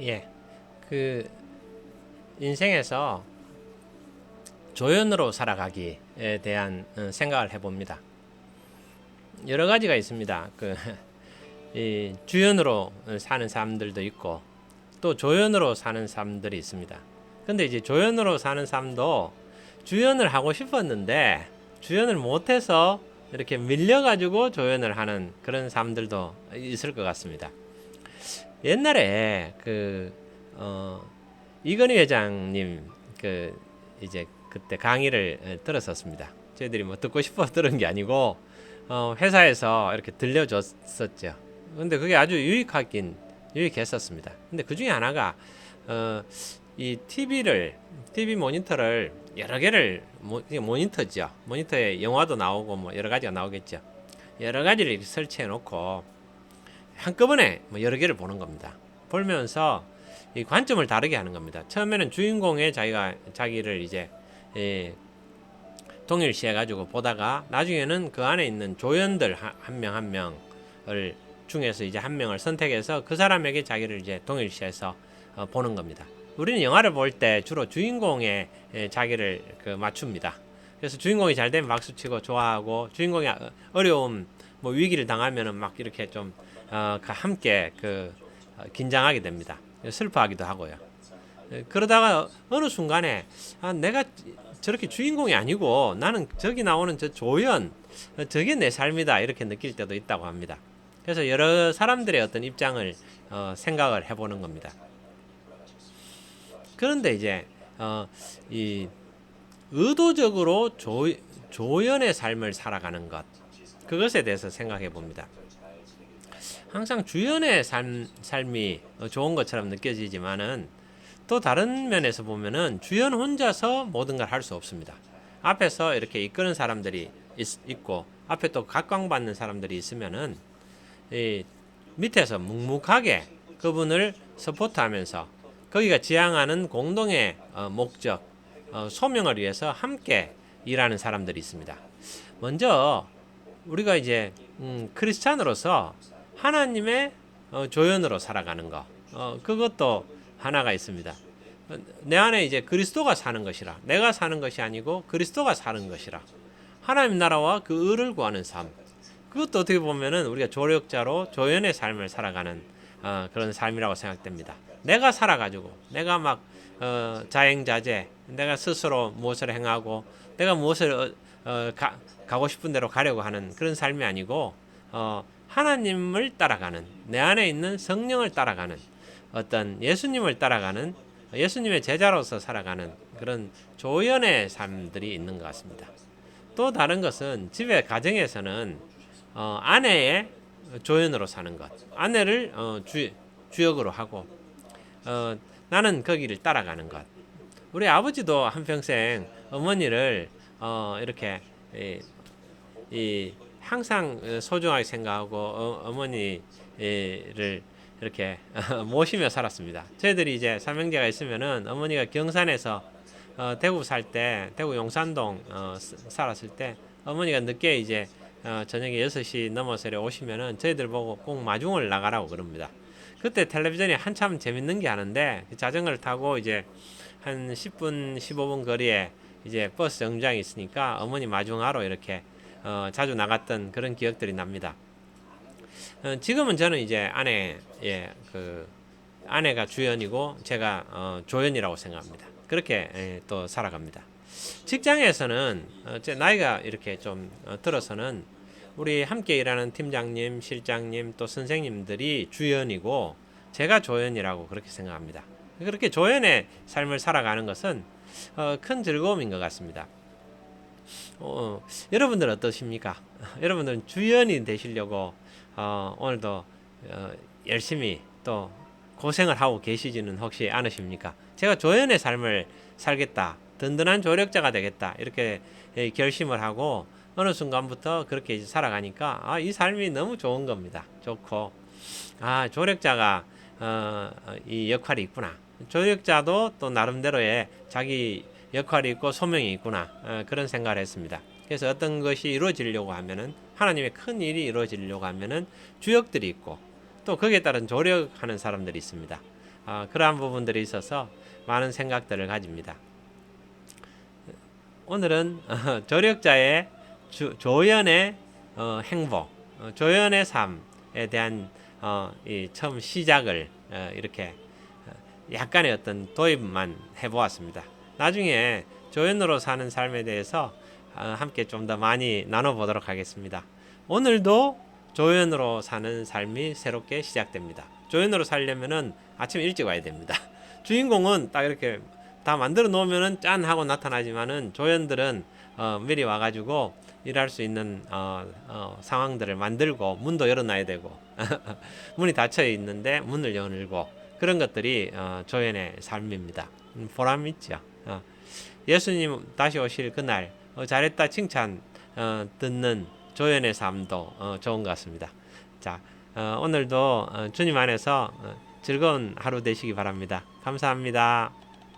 예. 그 인생에서 조연으로 살아가기에 대한 어, 생각을 해봅니다. 여러 가지가 있습니다. 그 이 주연으로 사는 사람들도 있고 또 조연으로 사는 사람들이 있습니다. 근데 이제 조연으로 사는 사람도 주연을 하고 싶었는데 주연을 못해서 이렇게 밀려가지고 조연을 하는 그런 사람들도 있을 것 같습니다. 옛날에 그 어, 이건희 회장님 그 이제 그때 강의를 에, 들었었습니다. 저희들이 뭐 듣고 싶어 들은 게 아니고 어, 회사에서 이렇게 들려줬었죠. 근데 그게 아주 유익하긴 유익했었습니다. 근데 그 중에 하나가 어, 이 TV를 TV 모니터를 여러 개를 모, 모니터죠. 모니터에 영화도 나오고 뭐 여러 가지가 나오겠죠. 여러 가지를 설치해 놓고 한꺼번에 뭐 여러 개를 보는 겁니다. 보면서 이 관점을 다르게 하는 겁니다. 처음에는 주인공의 자기가 자기를 이제 예, 동일시해 가지고 보다가 나중에는 그 안에 있는 조연들 한 명 한 명을 중에서 이제 한 명을 선택해서 그 사람에게 자기를 이제 동일시해서 어, 보는 겁니다. 우리는 영화를 볼 때 주로 주인공의 예, 자기를 그 맞춥니다. 그래서 주인공이 잘 되면 박수 치고 좋아하고 주인공이 어- 어려움 뭐 위기를 당하면은 막 이렇게 좀 어, 가- 함께 그 어, 긴장하게 됩니다. 슬퍼하기도 하고요. 예, 그러다가 어느 순간에 아, 내가 저렇게 주인공이 아니고 나는 저기 나오는 저 조연 어, 저게 내 삶이다 이렇게 느낄 때도 있다고 합니다. 그래서 여러 사람들의 어떤 입장을 어, 생각을 해보는 겁니다. 그런데 이제 어, 이 의도적으로 조, 조연의 삶을 살아가는 것 그것에 대해서 생각해 봅니다. 항상 주연의 삶, 삶이 어, 좋은 것처럼 느껴지지만은 또 다른 면에서 보면은 주연 혼자서 모든 걸 할 수 없습니다. 앞에서 이렇게 이끄는 사람들이 있, 고 앞에 또 각광받는 사람들이 있으면은 이 밑에서 묵묵하게 그분을 서포트하면서 거기가 지향하는 공동의 어, 목적 어, 소명을 위해서 함께 일하는 사람들이 있습니다. 먼저 우리가 이제 음, 크리스찬으로서 하나님의 어, 조연으로 살아가는 거 어, 그것도 하나가 있습니다. 어, 내 안에 이제 그리스도가 사는 것이라 내가 사는 것이 아니고 그리스도가 사는 것이라 하나님 나라와 그 의를 구하는 삶 그것도 어떻게 보면은 우리가 조력자로 조연의 삶을 살아가는 어, 그런 삶이라고 생각됩니다. 내가 살아가지고 내가 막 어, 자행자재 내가 스스로 무엇을 행하고 내가 무엇을 어, 어, 가, 가고 싶은 대로 가려고 하는 그런 삶이 아니고 어, 하나님을 따라가는 내 안에 있는 성령을 따라가는 어떤 예수님을 따라가는 예수님의 제자로서 살아가는 그런 조연의 삶들이 있는 것 같습니다. 또 다른 것은 집에 가정에서는 어, 아내의 조연으로 사는 것, 아내를 어, 주, 주역으로 하고 어, 나는 거기를 따라가는 것. 우리 아버지도 한 평생 어머니를 어, 이렇게 이, 이 항상 소중하게 생각하고 어, 머니를 이렇게 모시며 살았습니다. 저희들이 이제 삼형제가 있으면은 어머니가 경산에서 어, 대구 살 때, 대구 용산동 어, 스- 살았을 때 어머니가 늦게 이제 어, 저녁에 6시 넘어서 오시면은 저희들 보고 꼭 마중을 나가라고 그럽니다. 그때 텔레비전이 한참 재밌는 게 하는데 그 자전거를 타고 이제 한 10분, 15분 거리에 이제 버스 정류장이 있으니까 어머니 마중하러 이렇게 어, 자주 나갔던 그런 기억들이 납니다. 어, 지금은 저는 이제 아내, 예, 그 아내가 주연이고 제가 어, 조연이라고 생각합니다. 그렇게 예, 또 살아갑니다. 직장에서는 어, 제 나이가 이렇게 좀 어, 들어서는 우리 함께 일하는 팀장님, 실장님 또 선생님들이 주연이고 제가 조연이라고 그렇게 생각합니다. 그렇게 조연의 삶을 살아가는 것은 어, 큰 즐거움인 것 같습니다. 어, 여러분들 어떠십니까? 여러분들은 주연이 되시려고 어, 오늘도 어, 열심히 또 고생을 하고 계시지는 혹시 않으십니까? 제가 조연의 삶을 살겠다, 든든한 조력자가 되겠다 이렇게 예, 결심을 하고 어느 순간부터 그렇게 살아가니까 아, 이 삶이 너무 좋은 겁니다. 좋고 아 조력자가 어, 어, 이 역할이 있구나. 조력자도 또 나름대로의 자기 역할이 있고 소명이 있구나 어, 그런 생각을 했습니다. 그래서 어떤 것이 이루어지려고 하면은 하나님의 큰 일이 이루어지려고 하면은 주역들이 있고 또 거기에 따른 조력하는 사람들이 있습니다. 어, 그러한 부분들이 있어서 많은 생각들을 가집니다. 오늘은 어, 조력자의 주, 조연의 어, 행복, 어, 조연의 삶에 대한 처음 시작을 어, 이렇게 어, 약간의 어떤 도입만 해보았습니다. 나중에 조연으로 사는 삶에 대해서 어, 함께 좀 더 많이 나눠보도록 하겠습니다. 오늘도 조연으로 사는 삶이 새롭게 시작됩니다. 조연으로 살려면은 아침 일찍 와야 됩니다. 주인공은 딱 이렇게 다 만들어 놓으면은 짠 하고 나타나지만은 조연들은 어, 미리 와가지고 일할 수 있는 어, 어, 상황들을 만들고 문도 열어놔야 되고 문이 닫혀 있는데 문을 열고 그런 것들이 어, 조연의 삶입니다. 음, 보람 있죠. 어. 예수님 다시 오실 그날 어, 잘했다 칭찬 어, 듣는 조연의 삶도 어, 좋은 것 같습니다. 자 어, 오늘도 어, 주님 안에서 어, 즐거운 하루 되시기 바랍니다. 감사합니다.